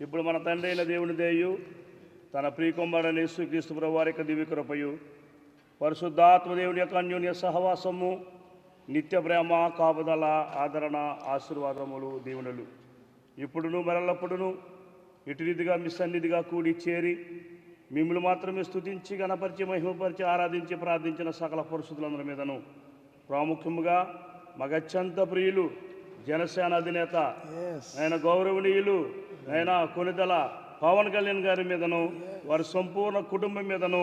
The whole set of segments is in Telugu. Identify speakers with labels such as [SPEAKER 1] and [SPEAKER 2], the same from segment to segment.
[SPEAKER 1] ఇప్పుడు మన తండ్రి అయిన దేవుని దేయు తన ప్రియకుమారుని యేసుక్రీస్తు ప్రభు వారి యొక్క దివ్య కృపయు పరిశుద్ధాత్మ దేవుని యొక్క అన్యోన్య సహవాసము నిత్య ప్రేమ కాపుదల ఆదరణ ఆశీర్వాదములు దీవెనలు. ఇప్పుడును మరల్లప్పుడును ఇటు రీతిగా మీ సన్నిధిగా కూడి చేరి మిమ్మల్ని మాత్రమే స్థుతించి గణపరిచి మహిమపరిచి ఆరాధించి ప్రార్థించిన సకల పరిస్థితులందరి మీదను ప్రాముఖ్యముగా మగచ్చంత ప్రియులు జనసేన అధినేత ఆయన గౌరవనీయులు ఆయన కొనిదల పవన్ కళ్యాణ్ గారి మీదను వారి సంపూర్ణ కుటుంబం మీదను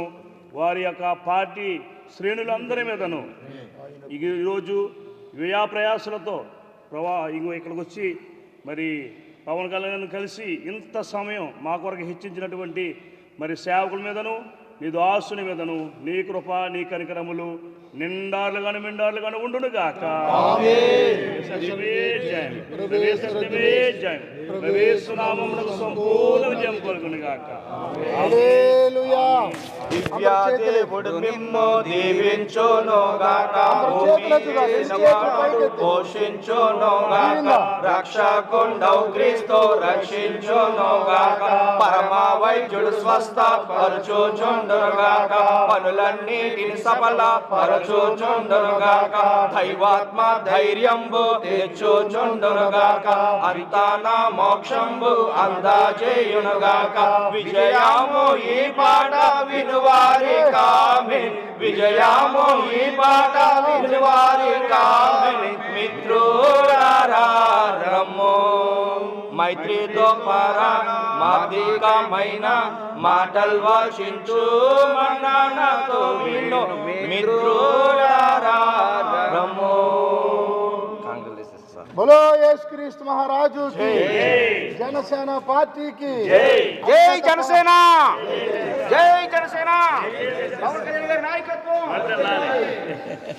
[SPEAKER 1] వారి యొక్క పార్టీ శ్రేణులందరి మీదను. ఇక ఈరోజు వ్యయా ప్రయాసలతో ప్రభా ఇంకో ఇక్కడికి వచ్చి మరి పవన్ కళ్యాణ్ కలిసి ఇంత సమయం మా కొరకు హెచ్చించినటువంటి మరి సేవకుల మీదను నీ దాసుని మీదను నీ కృప నీ కనికరములు నిండార్లు గాని మిండార్లు గాని ఉండును గాక ప్రవేశనామములకు సంపూర్ణ విజయం కలుగును గాక
[SPEAKER 2] హల్లెలూయా
[SPEAKER 3] దివ్యా దేవుడు నిన్ను దీవించునుగాక పోషించునుగాక రక్షకుండవు క్రీస్తు రక్షించునుగాక పరమ వైద్యుడు స్వస్థ పరచుచుండునుగాక పనులన్నిటిని సఫల పరచుచుండునుగాక దైవాత్మ ధైర్యంబు తెచ్చుచుండునుగాక అంతా నా మోక్షంబు అందజేయునుగాక విజయము ఈ పాట వినువారి కామిన్ విజయము ఈ పాట వినువారి కామిన్ మిత్రులారమ్ము మైత్రితో పర మాదికమైన మాటలు వాచించు మన్నానతో విను మిత్రులారమ్ము
[SPEAKER 2] బలో యేసుక్రీస్తు మహారాజు జనసేన పార్టీకి
[SPEAKER 3] జై. జనసేన. జై